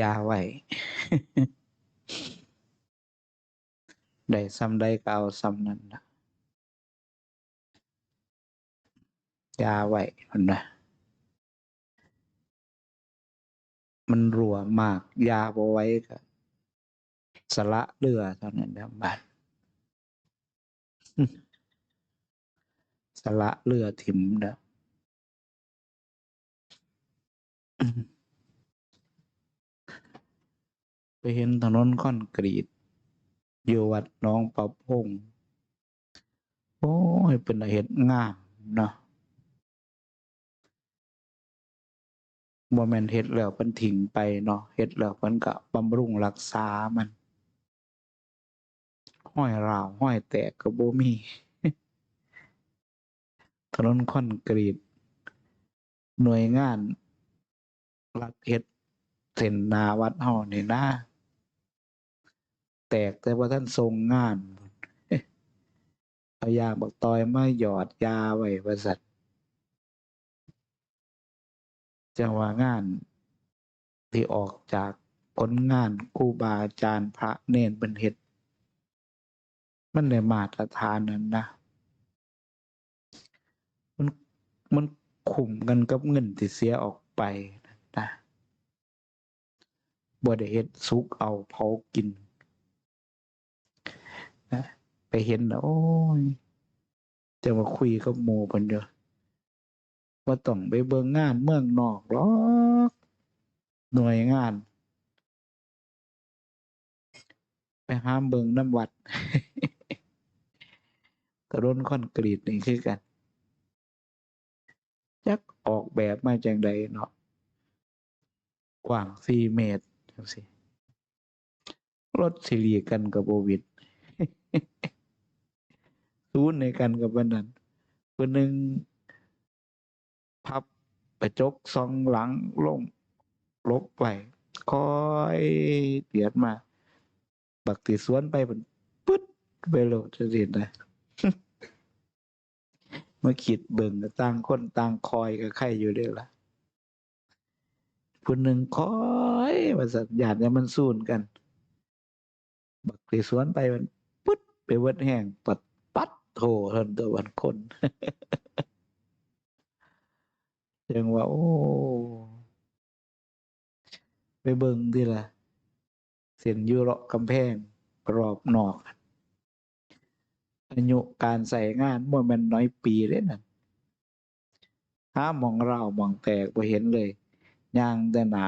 ยาไว้ ได้ซ้ำได้ก็เอาซ้ำนั้นนะยาไว้มันนะมันรัวมาก ยาบ่ไว้ก็สละเรือเท่านั้นนะบาดสละเรือถิ่มเด้อ ไปเห็นถนนคอนกรีต อยู่วัดน้องประพงโอ้ยเป็นอาเห็ดงามเนาะบ่แม่นเฮ็ดแล้วเพิ่นทิ้งไปเนาะเฮ็ดแล้วเพิ่นก็บำรุงรักษามัน ห้อยราว ห้อยแตกก็บ่มีถนนคอนกรีต หน่วยงานรัฐเฮ็ดเส้นนาวัดเฮานี่นะ แตกแต่ว่าท่านทรงงานเอายาบักตอยมาหยอดยาไว้ว่าซั่นจังหว่างาน ที่ออกจากผลงานคูบาอาจารย์พระเนนเพิ่นเฮ็ดมันได้มาตรฐานนั้นนะ มันมันคุ้มกันกับเงินที่เสียออกไปนะบ่ได้เฮ็ดสุกเอาเผากิน ไปเห็นแล้วโอ้ยจะมาคุยกับหมูเพิ่นเด้อว่าต้องไปเบิ่งงานเมืองนอกหรอกหน่วยงาน ไปหามเบิ่งน้ำวัดถนนคอนกรีตนี่คือกันจักออกแบบมาจังใดเนาะกว้างสี่เมตรจังซี่รถสิรีกันกับโบวิด ศูนย์ในกันกับวันนั้นคนหนึ่งพับกระจกสองหลังลงลบไปคอยเดียดมา บักติสวนไปมันปึ๊ดไปโลดจะเห็นได้มาคิดเบิ่งก็ต่างคนต่างคอยกับใครอยู่เด้อล่ะคนหนึ่งคอยว่าสัตว์ญาติเนี่ยมันสู้กัน บักติสวนไปมันปึ๊ดไปเวดแห้งปัด โถทนตัววันคนยังว่า โอ้ ไปเบิ่งทีละเส้นยูเลาะกำแพงรอบนอกอายุการใส่งานบ่แมันน้อยปีเลยนั่นห้ามองเรามองแตกบ่เห็นเลยย่างแต่หนา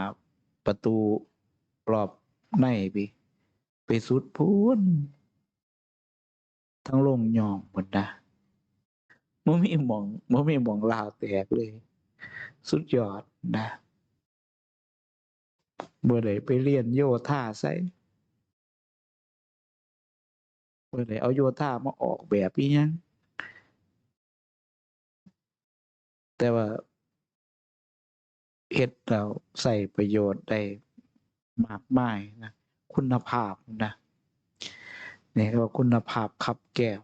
ประตูรอบในไปไปสุดพูน ทั้งลงยองหมดนะบ่มีหมองบ่มีหมองลาวแตกเลย สุดยอดนะบ่อได้ไปเรียนโยธาใส่บ่อได้เอาโยธามาออกแบบอีหยังแต่ว่าเฮ็ดแล้วใส่ประโยชน์ได้มากมายนะ คุณภาพนะ นี่ก็ว่าคุณภาพขับแก้ว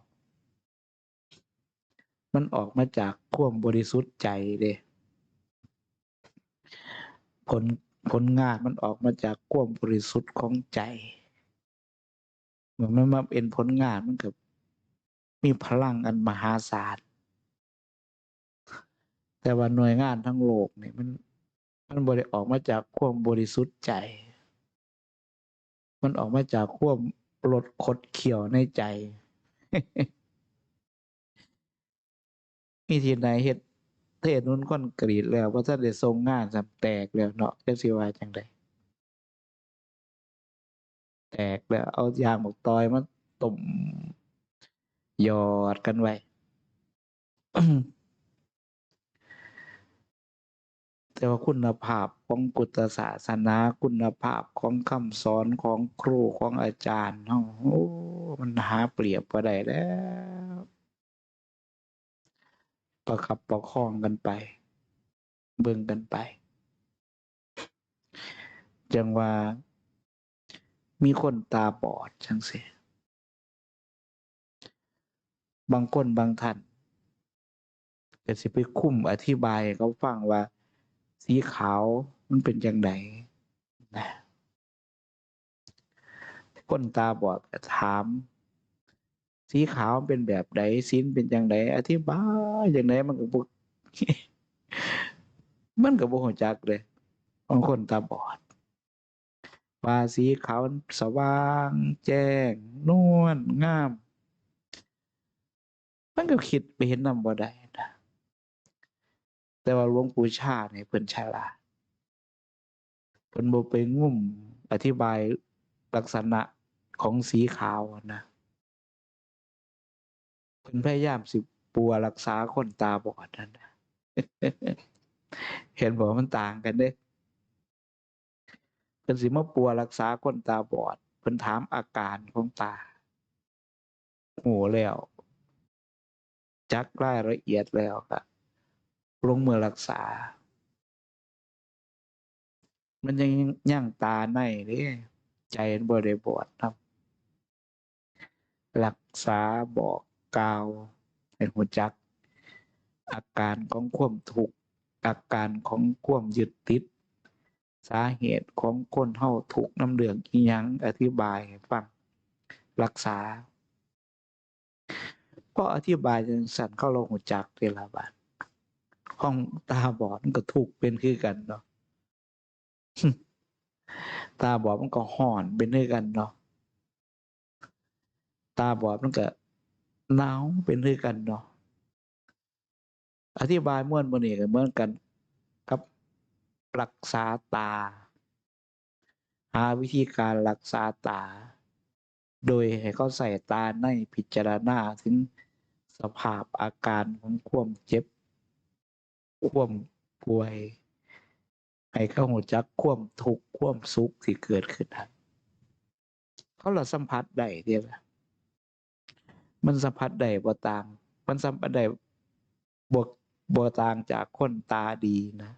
มันออกมาจากความบริสุทธิ์ใจเด้ผลผลงานมันออกมาจากความบริสุทธิ์ของใจ เหมือนมันมาเป็นผลงานมันกับมีพลังอันมหาศาลแต่ว่าหน่วยงานทั้งโลกเนี่ยมันมันบริออกมาจากความบริสุทธิ์ใจ มันออกมาจากความ ปลดคดเขียวในใจ มีที่ไหนเฮ็ดเทศนุ้นคอนกรีตแล้วว่าถ้านได้ทรงงานสำแตกแล้วเนาะเจะสิวาจังไดแตกแล้วเอายางบอกตอยมาต้มหยอดกันไว้ แต่ว่าคุณภาพของพุทธศาสนาคุณภาพของคำสอนของครูของอาจารย์เนาะโอ้มันหาเปรียบบ่ได้แล้ว ประคับประคองกันไป เบิ่งกันไป จังว่ามีคนตาบอดจังเสิบางคนบางท่านก็สิไปคุ้มอธิบายเขาฟังว่า สีขาวมันเป็นจังไดนะคนตาบอดถาม สีขาวมันเป็นแบบใดสีนเป็นจังไดอธิบายจังไดมันก็บ่มันก็บ่ฮู้จักเลยของคนตาบอดว่าสีขาวสว่าง แจ้งนวลงาม มันก็คิดไปเห็นนำบ่ได้ แต่ว่าหลวงปู่ชาเนี่ยเพิ่นฉลาดเพิ่นบ่ไปงุ่มอธิบายลักษณะของสีขาวนะเพิ่นพยายามสิปัวรักษาคนตาบอดนั่นนะเห็นบ่มันต่างกันเด้เพิ่นสิมาปัวรักษาคนตาบอดเพิ่นถามอาการของตาโอ้แล้วจักรายละเอียดแล้วก็ ลงมือรักษา มันยังย่างตาในเด้ใจมันบ่ได้บอดครับ รักษาบอกกล่าวให้หูจัก อาการของความทุกข์อาการของความยึดติด สาเหตุของคนเฮาทุกน้ำเหลืองอีหยังอธิบายให้ฟังรักษาพออธิบายจังสั่นเข้าลงหูจักเดละบาด ห้องตาบอดมันก็ทุกเป็นคือกันเนาะตาบอดมันก็ห่อนเป็นคือกันเนาะตาบอดมันก็หนาวเป็นคือกันเนาะอธิบายม่วนบ่นี่ก็เหมือนกันกับรักษาตา หาวิธีการรักษาตา โดยให้เขาใส่ตาในพิจารณาถึงสภาพอาการของความเจ็บ ควมป่วยให้เขาหูจักควมทุกข์ควมสุขที่เกิดขึ้นนั้นเขาสัมผัสได้เดียวมันสัมผัสได้บ่ต่าง มันสัมผัสได้บ่บ่ต่างจากคนตาดีนะ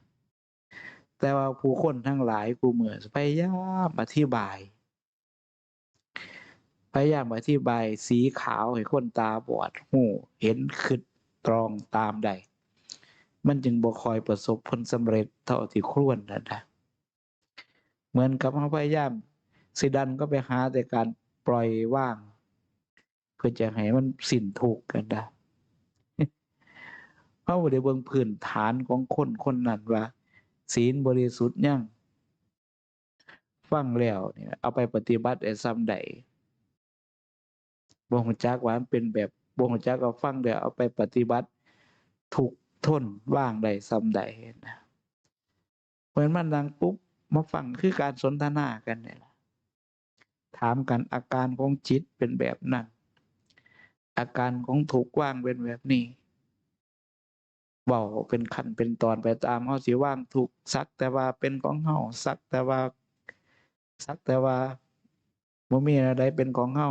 แต่ว่าผู้คนทั้งหลายผู้เมื่อพยายามอธิบาย พยายามอธิบายสีขาวให้คนตาบอดหูเห็นคิดตรองตามใด มันจึงบ่คอยประสบผลสำเร็จเท่าที่ควรนะนะเหมือนกับเขาพยายามสิดันก็ไปหาแต่การปล่อยว่าง เพื่อจะให้มันสิ้นทุกกันได้เพราะว่าได้เบิ่งพื้นฐานของคนคนนั้นว่า ศีลบริสุทธิ์ยังฟังแล้วเนี่ยเอาไปปฏิบัติได้ซ้ำใดบ่ฮู้จักหวานเป็นแบบบ่ฮู้จักก็ฟังแล้วเอาไปปฏิบัติทุก ทนว่างได้ซ้ำใดนะเหมือนมันดังปุ๊บมาฟังคือการสนทนากันเนี่ยล่ะถามกันอาการของจิตเป็นแบบนั้น อาการของถูกว่างเป็นแบบนี้เว้าเป็นขั้นเป็นตอนไปตามเฮาสิว่างทุกสักแต่ว่าเป็นของเฮาสักแต่ว่าสักแต่ว่าบ่มีอันใดเป็นของเฮา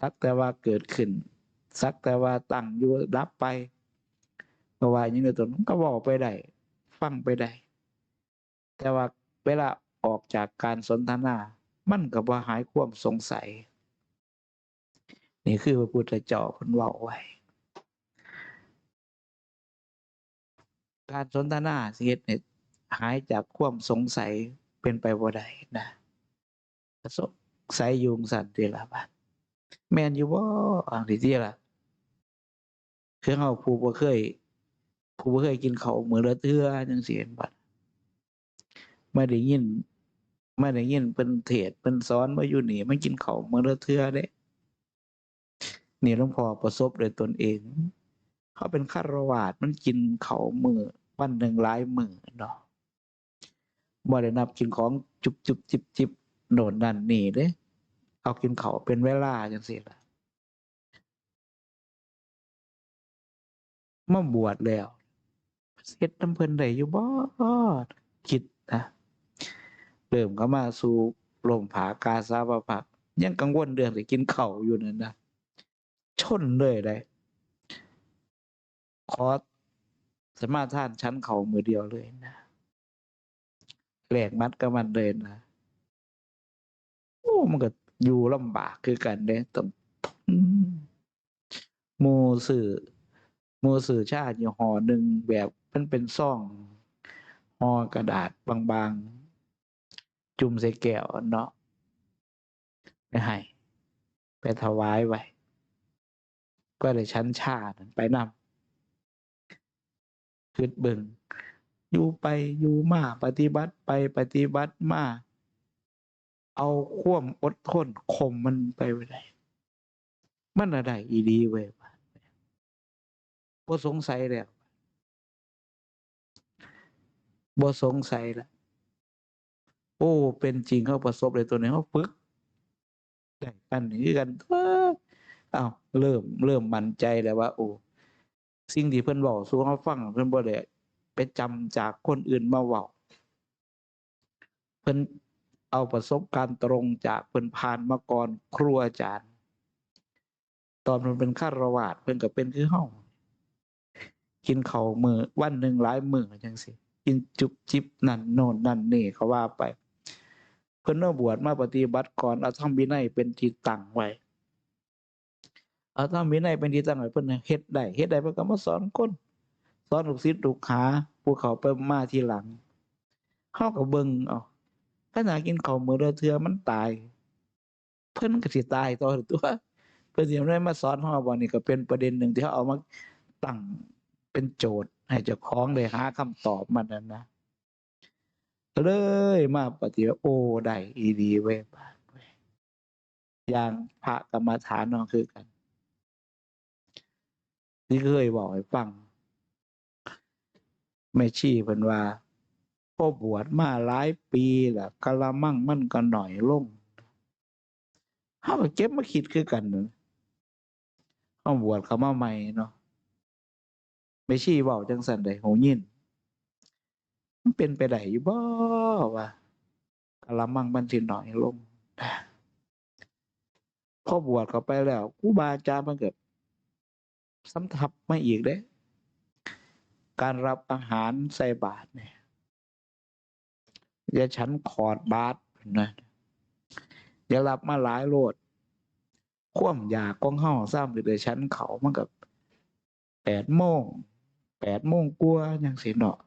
สักแต่ว่าเกิดขึ้น สักแต่ว่าตั้งอยู่ดับไป ก็ว่าอย่างนี้ตัวนั้นก็เว้าไปได้ฟังไปได้ แต่ว่าเวลาออกจากการสนทนา มันก็บ่หายความสงสัย นี่คือพระพุทธเจ้าพิ่นว้าไว้ การสนทนาสิเฮ็ดให้หายจากความสงสัยเป็นไปบ่ได้นะสงสัยยู่จั่งซั้นติละบัดแม่นอยู่บ่อังซี้ติล่ะคือเฮาผู้บ่เคย ผู้บ่เคยกินข้าวมื้อละเทื่อจังเห็นบัดมาได้ยินมาได้ยินเพิ่นเทศเพิ่นสอนมาอยู่นี่มากินข้าวมื้อละเทื่อเด้นี่หลวงพ่อประสบด้วยตนเอง เขาเป็นฆราวาสถ์มันกินเขามือวันหนึ่งหลายมือเนาะบ่ได้นับกินของจุบจุบจิบจิบโน่นนั่นนี่เด้เอากินเขาเป็นเวลาจังซี่ล่ะมาบวชแล้ว เฮ็ดนำเพิ่นได้อยู่บ่คิดนะเริ่มเข้ามาสู่ร่มผากาสาวพัก ยังกังวลเรื่องสิกินเข้าอยู่นั่นนะชนเลยได้ขอสมาทานฉันเข้ามือเดียวเลยนะแหลกมัดกับมันเลยนะโอ้มันก็อยู่ลำบากคือกันเด้ต้องมู่ซื้อมู่ซื้อชายี่ห้อหนึ่งแบบ มันเป็นซองห่อกระดาษบางๆ จุ่มใส่แก้วเนาะไปให้ ไปถวายไว้ ก็เลยชั้นชานั้นไปนำคือเบิงอยู่ไปอยู่มาปฏิบัติไปปฏิบัติมา เอาควมอดทนข่มมันไปไว้ได้มันอะไรอีดีเว้ยบ่สงสัยแล้ว บ่สงสัยล้วโอ้ เป็นจริงเขาประสบเลยตัวนี้เขาฝึกได้กันนี่กันเอ้ออ้าวเริ่มเริ่มมั่นใจแล้วว่า โอ้สิ่งที่เพิ่อนบอกสู่เขาฟังเพิ่อนบ่ได้ไปจำจากคนอื่นมาเว้าเพิ่นเอาประสบการณ์ตรงจากเพิ่นผ่านมาก่อนครูอาจารย์ ตอนมันเป็นฆราวาสเพิ่นก็เป็นคือเฮากินเข้ามือวันหนึ่งหลายมือจังซี่ กินจุบจิบนั่นโน่นนั่นนี่เขาว่าไป เพิ่นมาบวชมาปฏิบัติก่อนเอาธรรมวินัยเป็นที่ตั้งไว้เอาธรรมวินัยเป็นที่ตั้งไว้เพิ่นให้เฮ็ดได้เฮ็ดได้เพิ่นก็มาสอนคนสอนลูกศิษย์ลูกหาผู้เขาไปมาทีหลังเฮาก็เบิงเอาขณะกินข้าวมือละเทื่อมันตาย เพิ่นก็สิตายต่อตัวเพิ่นสิได้มาสอนเฮาบ่นี่ก็เป็นประเด็นหนึ่งที่เขาเอามาตั้ง เป็นโจทย์ให้เจ้าของได้หาคำตอบมันนั่นนะเลยมาปฏิบัติโอ้ได้อีดีเว้ยบาเว้ยอย่างพระกรรมฐานน้องคือกันที่เคยบอกให้ฟังแม่ชีเพิ่นว่าพ่อบวชมาหลายปีแล้วกะละมั่งมันก็หน่อยลงเฮาเก็บมาคิดคือกันนั่นเฮาบวชเขามาใหม่เนาะ แม่ชี้เว้าจังซั่นได้หูยินมันเป็นไปได้อยู่บ่ว่ากะละมังมันสิหน่อยลงพอบวชเข้าไปแล้วครูบาอาจารย์มันก็สำทับมาอีกเด้ การรับอาหารใส่บาตรเนี่ยอย่าฉันขอดบาตรนะอย่ารับมาหลายโลดควมอยากของเฮาซ้ำสิได้ฉันเขามันก็8โมง 8โมงกว่าจังซี่เนาะ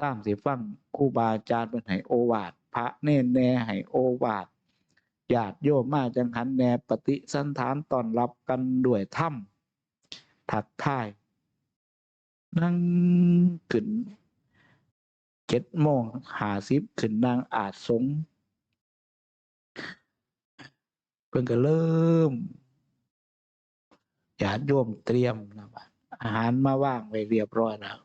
สร้างสิฟังครูบาอาจารย์เพิ่นให้โอวาท พระเน้นแน่ให้โอวาท ญาติโยมมาจังหันแน่ ปฏิสันถานต้อนรับกันด้วยธรรม ทักทาย นั่งขึ้นเจ็ดโมงหาสิบขึ้นนางอาจสงฆ์เพิ่นก็เริ่ม ญาติโยมเตรียมนะบัด อาหารมาว่างไว้เรียบร้อยแล้ว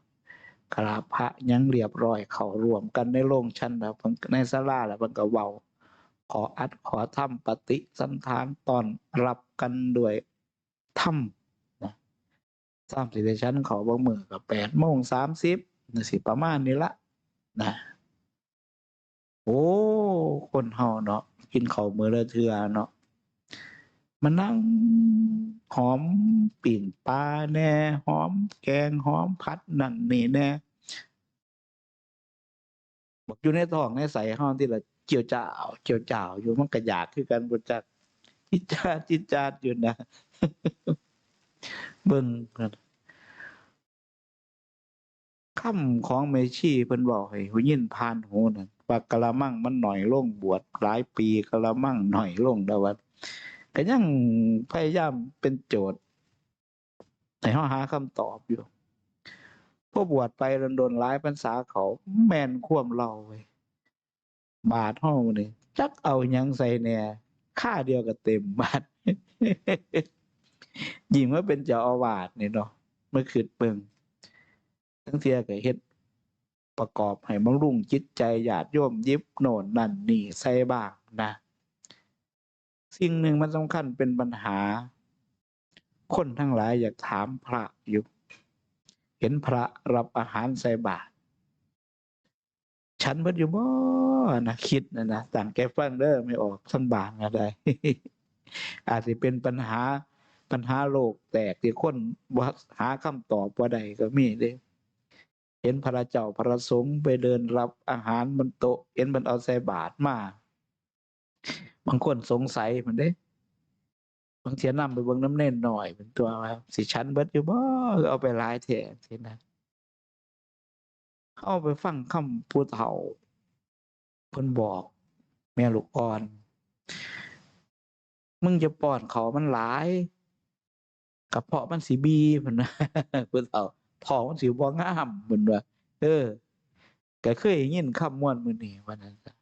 กราพระยังเรียบร้อยเขารวมกันในโรงชั้นแล้วในศาลาแล้วเพิ่นก็เว้าขออัดขอทำปฏิสันทานตอนรับกันด้วยธรรมนะสามสิบชั้นเขาบางมือกับแปดโมงสามสิบนะสิประมาณนี้ละนะโอ้ คนเฮาเนาะกินข้าวมื้อละเทือเนาะ มานั่งหอมปิ่นปลาแน่หอมแกงหอมผัดนั่นนี่แน่บอกอยู่ในท้องในไสเฮาที่ละเจียวจ้าวเจียวจ้าวอยู่มันก็อยากคือกันบ่จักจิจาจิจาอยู่นะเบิ่งกันคำของแม่ชีเพิ่นเว้าให้หูยินผ่านหูนั่นว่ากะละมังมันหน้อยลงบวชหลายปีกะละมังหน้อยลงแล้วว่า ก็ยังพยายามเป็นโจทย์ให้เฮาหาคำตอบอยู่พอบวชไปโดนๆหลายพรรษาเขาแม่นควมเราเว้ยบาทเฮานี่จักเอาหยังใส่แน่ค่าเดียวก็เต็มบาทยิ่งว่าเป็นเจ้าอาวาสนี่เนาะเมื่อคืนเบิ่งทั้งเทียก็เฮ็ดประกอบให้บำรุงจิตใจญาติโยมยิบโน่นนั่นนี่ใส่บ้างนะ สิ่งหนึ่งมันสำคัญเป็นปัญหา คนทั้งหลายอยากถามพระอยู่ เห็นพระรับอาหารใส่บาตรฉันเพิ่นอยู่บ่นะคิดนะนะต่างแกฟังเด้อไม่ออกทั้งบางอะไรอาจสิเป็นปัญหาปัญหาโลกแตกที่คนบ่หาคำตอบบ่ได้ก็มีเด้เห็นพระเจ้าพระสงฆ์ไปเดินรับอาหารบนโต๊ะเห็นมันเอาใส่บาตรมา บางคนสงสัยมันเด้ บางเทียนำไปเบิ่งน้ำเน่นหน่อยเป็นตัวว่าสิชั้นเบิดอยู่บ่เอาไปหลายแท้สินะเอาไปฟังคำผู้เฒ่าเพิ่นบอก แม่ลูกอ่อน มึงจะป้อนเขามันหลายกระเพาะมันสิบีเพิ่นว่าเพิ่นเอาท้องมันสิบ่งามเพิ่นว่าเออก็เคยได้ยินคำม่วนมื้อนี้ว่านั้นซะ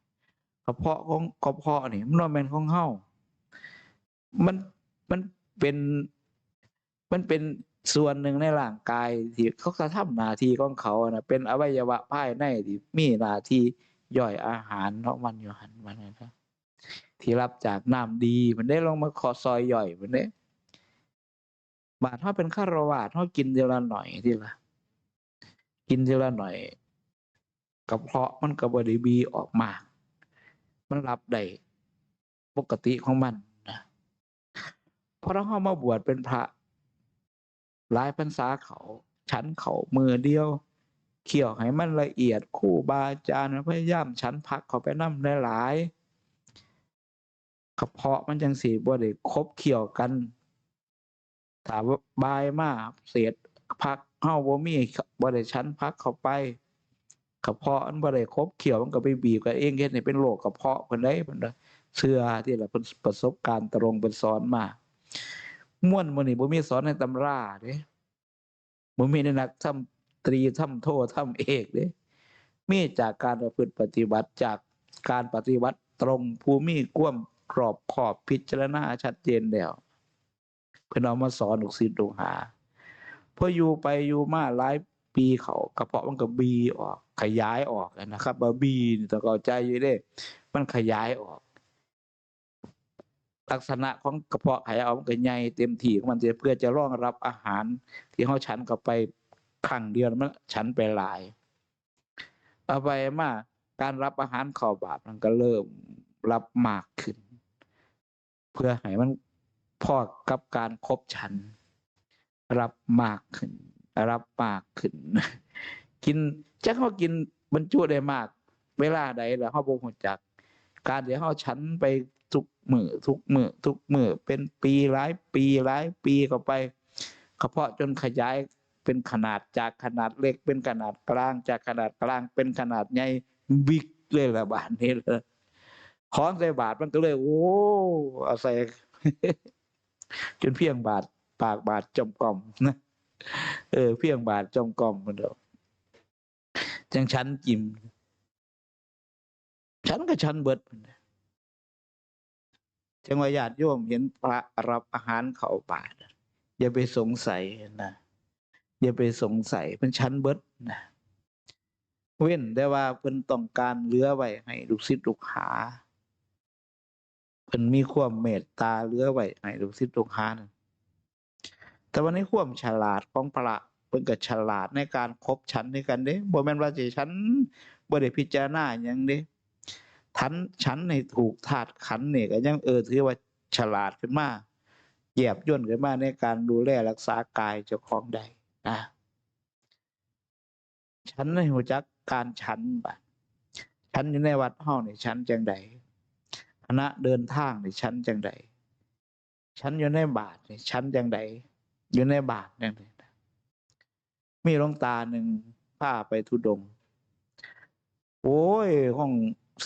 ระเพาะของกระเพาะนี่มันบ่าแมนของเฮามันมันเป็น มันเป็นส่วนหนึ่งในร่างกายที่เขาก็ทำหน้าที่ของเขาอะนะเป็นอวัยวะภายในที่มีหน้าที่ย่อยอาหารของมันอยู่หันว่านั้นซะที่รับจากน้ำดีมันได้ลงมาขอซอยย่อยมันเด้บาดเฮาเป็นฆราวาสเฮากินเทีละหน่อยที่ละกินทีละหน่อยกระเพาะมันก็บ่ได้บีออกมาก มันรับได้ปกติของมันนะพอเราเฮามาบวชเป็นพระหลายพรรษาเขาฉันเขามือเดียวเคี่ยวให้มันละเอียดครูบาอาจารย์พยายามฉันพักเขาไปนำหลายๆกระเพาะมันจังสิบ่ได้คบเคี่ยวกันถามว่าบายมาเศษพักเฮาบ่มีบ่ได้ชั้นพักเข้าไป กระเพาะมันบ่ได้ครบเขียวมันก็ไปบีบกันเองเฮ็ดให้เป็นโรคกระเพาะเพิ่นได้เพิ่นเชื่อที่ละเพิ่นประสบการณ์ตรงเพิ่นสอนมาม่วนมื้อนี้บ่มีสอนในตำราเด้บ่มีในนักทำตรีทำโททำเอกเด้มีจากการประพฤติปฏิบัติจากการปฏิบัติตรงภูมิความกรอบขอบพิจารณาชัดเจนแล้วเพิ่นเอามาสอนลูกศิษย์ลูกหาพออยู่ไปอยู่มาหลายปีเขากระเพาะมันก็บีออก ขยายออกนะครับบ่าบีนี่อเข้าใจอยู่เด้มันขยายออก ลักษณะของกระเพาะขยายออกมันก็ใหญ่เต็มที่ของมันเพื่อจะรองรับอาหาร ที่เฮาฉันเข้าไปครั้งเดียวมันฉันไปหลายเอาไปมาการรับอาหารข้าบาดมันก็เริ่มรับมากขึ้น เพื่อให้มันพอกับการครบฉัน รับมากขึ้น รับมากขึ้น กินจักเฮากินบรรจุได้มาก เวลาใดแล้วเฮาบ่ฮู้จัก การที่เฮาฉันไปทุกมือทุกมือทุกมือเป็นปีหลายปีหลายปีเข้าไปกระเพาะจนขยายเป็นขนาดจากขนาดเล็กเป็นขนาดกลางจากขนาดกลางเป็นขนาดใหญ่บิ๊กเลยละบาดนี้เลยของใส่บาทมันก็เลย โอ้เอาใส่จนเพียงบาท ปากบาทจมกล่อมนะเออเพียงบาทจมกล่อมมันเดียว จังชั้นจิม ฉันก็ฉันเบิดจังวาญาติโยมเห็นพระรับอาหารเขาบาทอย่าไปสงสัยนะอย่าไปสงสัยเป็นชั้นเบิดนะเว้นแต่ว่าเพิ่นต้องการเหลือไว้ให้ลูกศิษย์ลูกหาเพิ่นมีความเมตตาเหลือไว้ให้ลูกศิษย์ลูกหานั่นแต่วันนี้ความฉลาดของพระ เพิ่นก็ฉลาดในการคบฉันในกันเด้บ่แม่นว่าสิฉันบ่ได้พิจารณาหยังเด้ทันฉันให้ถูกธาตุขันธ์นี่ก็ยังเออถือว่าฉลาดขึ้นมาแยบย่นขึ้นมาในการดูแลรักษากายเจ้าของได้นะฉันในห้รู้จักการฉันบัดฉันอยู่ในวัดเฮานี่ฉันจังใดคณะเดินทางนี่ชั้นจังใดชั้นอยู่ในบาทนี่ชั้นจังใดอยู่ในบาทจังใด มีหลวงตาหนึ่งพาไปทุดง โอ้ยห้อง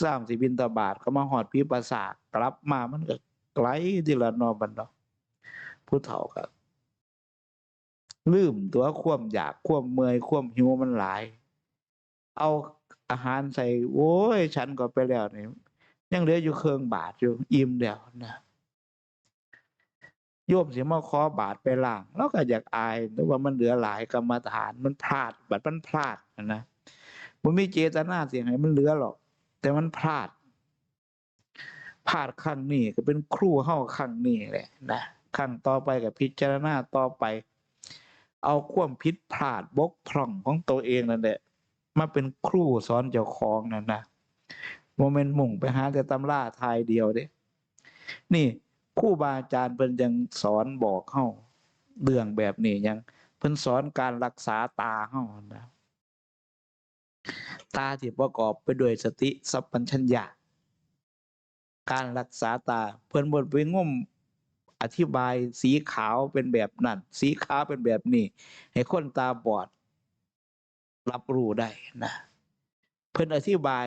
สร้างสิบินตาบาทก็มาหอดพิปราสากลับมามันก็ไกลทีละนอบันเนาะผู้เฒ่าก็ลืมตัวควมอยากควมเมื่อยควมหิวมันหลาย เอาอาหารใส่ โอ้ย ฉันก็ไปแล้วนี่ยังเหลืออยู่เครื่องบาทอยู่ อิ่มแล้วนะ โยมเสียมาขอบาทไปล่าง แล้วก็อยากอายแต่ว่ามันเหลือหลายกรรมฐานมันพลาดบัดมันพลาดนะนะมันไม่เจตนาเสียงให้มันเหลือหรอก แต่มันพลาดพลาดครั้งนี้ก็เป็นครูเฮาครั้งนี้แหละนะครั้งต่อไปกับพิจารณาต่อไป เอาความผิดพลาดบกพร่องของตัวเองนั่นแหละมาเป็นครูสอนเจ้าของนั่นนะโมเมนต์มุ่งไปหาแต่ตำราทายเดียวเด้นี่ ครูบาอาจารย์เพิ่นยังสอนบอกเฮาเรื่องแบบนี้ยังเพิ่นสอนการรักษาตาเฮานะตาที่ประกอบไปด้วยสติสัพพัญชัญญะการรักษาตา เพิ่นบ่ไปง่มอธิบายสีขาวเป็นแบบนั้นสีขาวเป็นแบบนี้ ให้คนตาบอด รับรู้ได้นะเพิ่นอธิบาย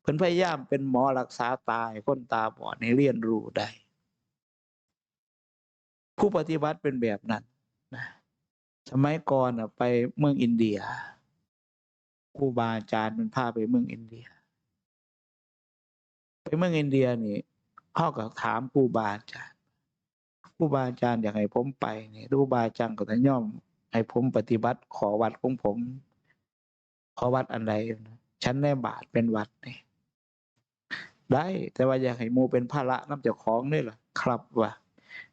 เพิ่นพยายามเป็นหมอรักษาตาให้คนตาบอดให้เรียนรู้ได้ ผู้ปฏิบัติเป็นแบบนั้นนะสมัยก่อนอะไปเมืองอินเดียครูบาอาจารย์มันพาไปเมืองอินเดีย ไปเมืองอินเดียนี่เขาก็ถามครูบาอาจารย์ครูบาอาจารย์อยากให้ผมไปนี่ครูบาอาจารย์ก็จะย่อมให้ผมปฏิบัติขอวัดของผม ขอวัดอันใดนะฉันในบาทเป็นวัดนี่ได้แต่ว่าอยากให้มูเป็นภาระน้ำเจ้าของนี่เหรอครับว่า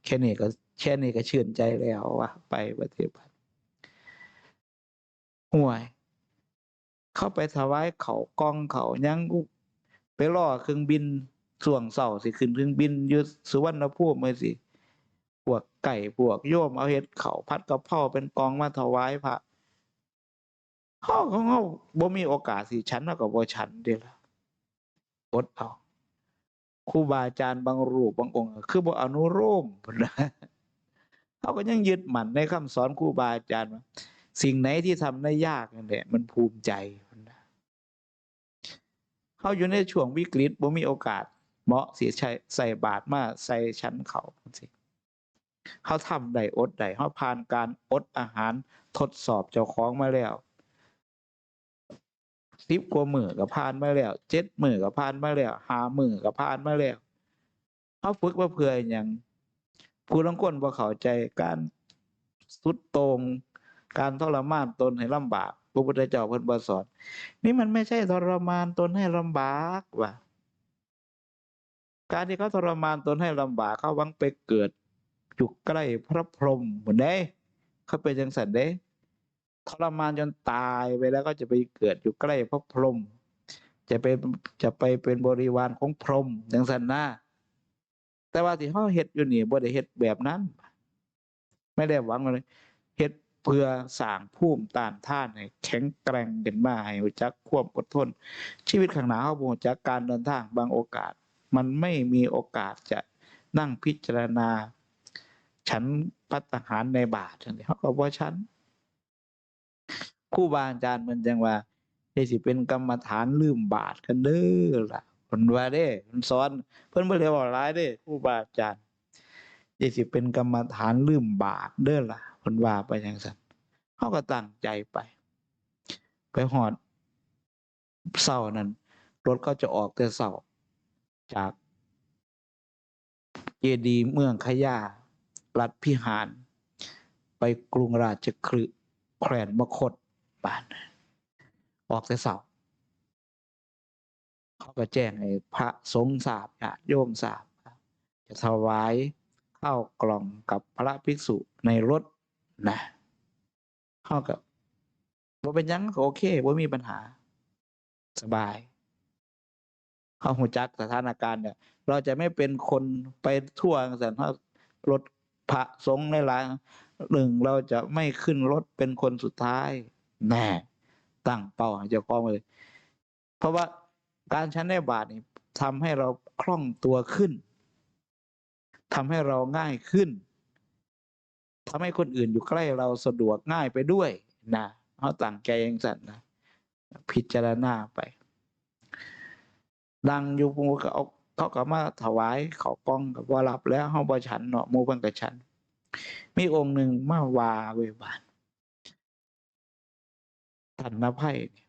แค่นี้ก็ แค่นี้ก็ชื่นใจแล้วว่าไปปฏิบัติห่วย เข้าไปถวายเขากองเขายังอุไปล่อเครื่องบินส่วงเสาสิขึ้นเครื่องบินยุสุวรรณภูมิมาสิพวกไก่พวกโยมเอาเห็ดเขาพัดกระเพราเป็นกองมาถวายพระเขาของเขาบ่มีโอกาสสิฉันแล้วก็บ่ฉันเดีละอดเอาครูบาอาจารย์บางรูปบางองค์ คือบ่อนุโลมนะ เขาก็ยังยึดมั่นในคำสอนครูบาอาจารย์สิ่งไหนที่ทำได้ยากนั่นแหละมันภูมิใจเขาอยู่ในช่วงวิกฤตบ่มีโอกาสเหมาะเสียใช้ใส่บาตรมาใส่ชั้นเขาสิเขาทำได้อดได้เขาผ่านการอดอาหารทดสอบเจ้าของมาแล้วสิบกว่ามือก็ผ่านมาแล้วเจ็ดมือก็ผ่านมาแล้วหามือก็ผ่านมาแล้วเขาฝึกมาเพื่ออย่าง ผู้ลังคนบ่เข้าใจการสุดโตรงการทรมานตนให้ลำบากพระพุทธเจ้าเพิ่นบ่สอน นี่มันไม่ใช่ทรมานตนให้ลำบากว่ะการที่เขาทรมานตนให้ลำบากเขาหวังไปเกิดอยู่ใกล้พระพรหมเหมือนเด้ เขาเป็นจังสันเด้ทรมานจนตายไปแล้วก็จะไปเกิดอยู่ใกล้พระพรหมจะไปจะไปเป็นบริวารของพรหมจังสันนะ แต่ว่าที่เขาเฮ็ดอยู่นี่บ่ได้เฮ็ดแบบนั้น ไม่ได้หวังเลยเฮ็ดเพื่อสร้างภูมิต้านทานให้แข็งแกร่งขึ้นมาให้รู้จักความอดทน ชีวิตข้างหน้าเขาบ่รู้จักการเดินทางบางโอกาส มันไม่มีโอกาสจะนั่งพิจารณา ฉันพัฒหารในบาทจังเขาก็บ่ฉันครูบาอาจารย์มันจังว่าได้สิเป็นกรรมฐานลืมบาทกันเด้อล่ะ เพิ่นว่าเด้เพิ่นสอน เพิ่นบ่ได้เว้าหลายเด้ครูบาอาจารย์ได้สิเป็นกรรมฐานลืมบาทเด้อล่ะเพิ่นว่าไปจังซั่นเฮาก็ตั้งใจไป ไปฮอดเช้านั้นรถก็จะออกแต่เช้าจากเจดีเมืองขยารัฐพิหาร ไปกรุงราชคฤห์แขวนมคตบ้าน ออกแต่เสา เขาก็แจ้งให้พระสงฆ์ทราบญาติโยมทราบจะถวายข้าวกล่องกับพระภิกษุในรถนะเขากับว่าเป็นยังก็โอเคว่ามีปัญหา สบาย เข้าหูจักสถานการณ์เนี่ย เราจะไม่เป็นคนไปทั่วสันเพรารถพระสงฆ์ในหลายหนึ่งเราจะไม่ขึ้นรถเป็นคนสุดท้าย แน่ ตั้งเป้าให้เจ้าของเลย เพราะว่า การชั้นในบาทนี่ทำให้เราคล่องตัวขึ้นทำให้เราง่ายขึ้นทำให้คนอื่นอยู่ใกล้เราสะดวกง่ายไปด้วยนะเขาตั้งใจเองสันนะ พิจารณาไป ดังอยู่มูก็เอาเขาก็มาถวายเขากล้องกับว่ารับแล้วเฮาบ่ฉันเนาะมู่เพิ่นก็ฉัน มีองค์หนึ่งมาวาเวบานท่านนภัยเนี่ย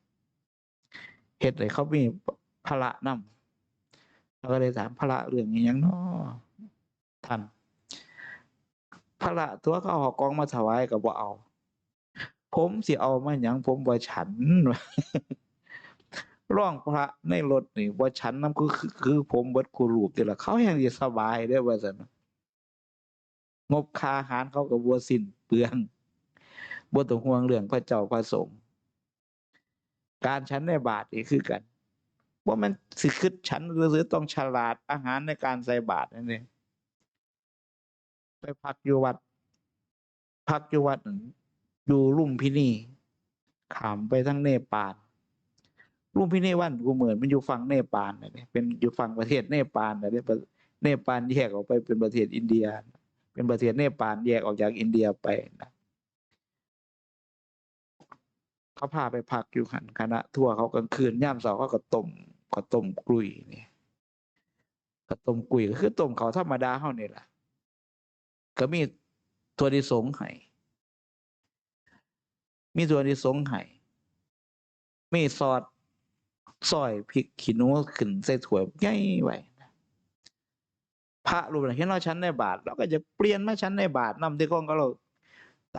เฮ็ดให้เขามี ภาระนำเราก็เลยถามภาระเรื่องอีหยังเนาะท่านภาระตัวเขาเอากองมาถวายก็บ่เอา ผมสิเอามาหยังผมบ่ฉันร่องพระในรถนี่ว่าฉันนำคือคือคือผมเบิดกูรูปนี่ล่ะเขาแห่งสิสบายเด้ว่าซั่นงบคาอาหารเขาก็บ่สิ้นเปลืองบ่ต้องห่วงเรื่องพระเจ้าพระสงฆ์การฉันในบาตรนี่คือกัน ว่ามันสิคิดฉันหรือต้องฉลาดอาหารในการใส่บาตรนั่นเองไปพักอยู่วัด พักอยู่วัดอยู่ลุ่มพินีขามไปทั้งเนปาลลุ่มพินีวันกูเหมือนมันอยู่ฝั่งเนปาลนะเนี่ยเป็นอยู่ฝั่งประเทศเนปาลนะเนี่ยประเนปาลแยกออกไปเป็นประเทศอินเดีย เป็นประเทศเนปาลแยกออกจากอินเดียไปนะเขาพาไปพักอยู่หันคณะ ทัวร์เขากลางคืนย่ามเสาเขาก็ต้ม ก็ต้มกลุยเนี่ยก็ต้มกุยก็คือต้มเขาวธรรมดาเฮานี่แหละก็มีถั่วที่สงให้มีถั่วที่สงให้มีซอสซอยพริกขี้หนูขึ้นใส่ถ้วใหญ่ไว้พระรูปนั้นเห็นเราชั้นในบาทเราก็จะเปลี่ยนมาชั้นในบาทนำที่ของก็เรา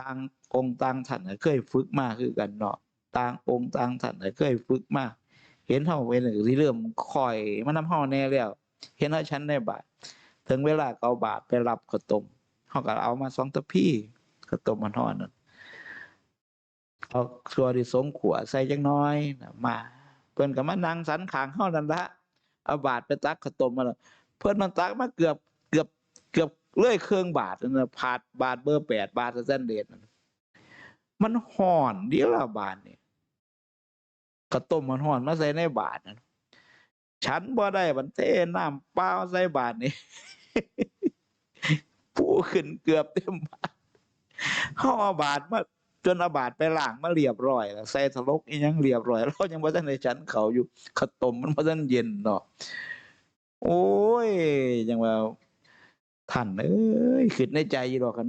ต่างองค์ต่างท่านน่ะเคยฝึกมาคือกันเนาะต่างองค์ต่างท่านน่ะเคยฝึกมา เห็นเฮาเป็นสิเริ่มคอยมานำเฮาแน่แล้ว เห็นเฮาชั้นในบาทถึงเวลาก็เอาบาทไปรับข้าวต้มเขาก็เอามาสองตะพี่ข้าวต้มมันทอดนั่นเอาชัวที่สงขวใส่จังน้อยมา เพิ่นก็มานั่งสันขางเฮานั่นละเอาบาทไปตักข้าวต้มมาแล้วเพิ่นมันตักมาเกือบเกือบเกือบเลื่อยเครื่องบาทนั่นนะผาดบาทเบอร์แปดบาทเส้นเด่นมันห่อนเดียวละบาทนี่ ข้าวต้มมันห่อนมาใส่ในบาทนั่นฉันบ่ได้บันเทน้ำเปล่าใส่บาทนี่ผู้ขึ้นเกือบเต็มบาทเขาเอาบาทมาจนอาบาทไปล้างมาเรียบร้อยแล้วใส่ทะลกอียังเรียบร้อยเรายังบ่ทันได้ฉันเขาอยู่ขาวต้มมันบ่ทันเย็นเนาะโอ้ยจังว่าท่านเอ้ยคิดในใจอยู่ดอกกัน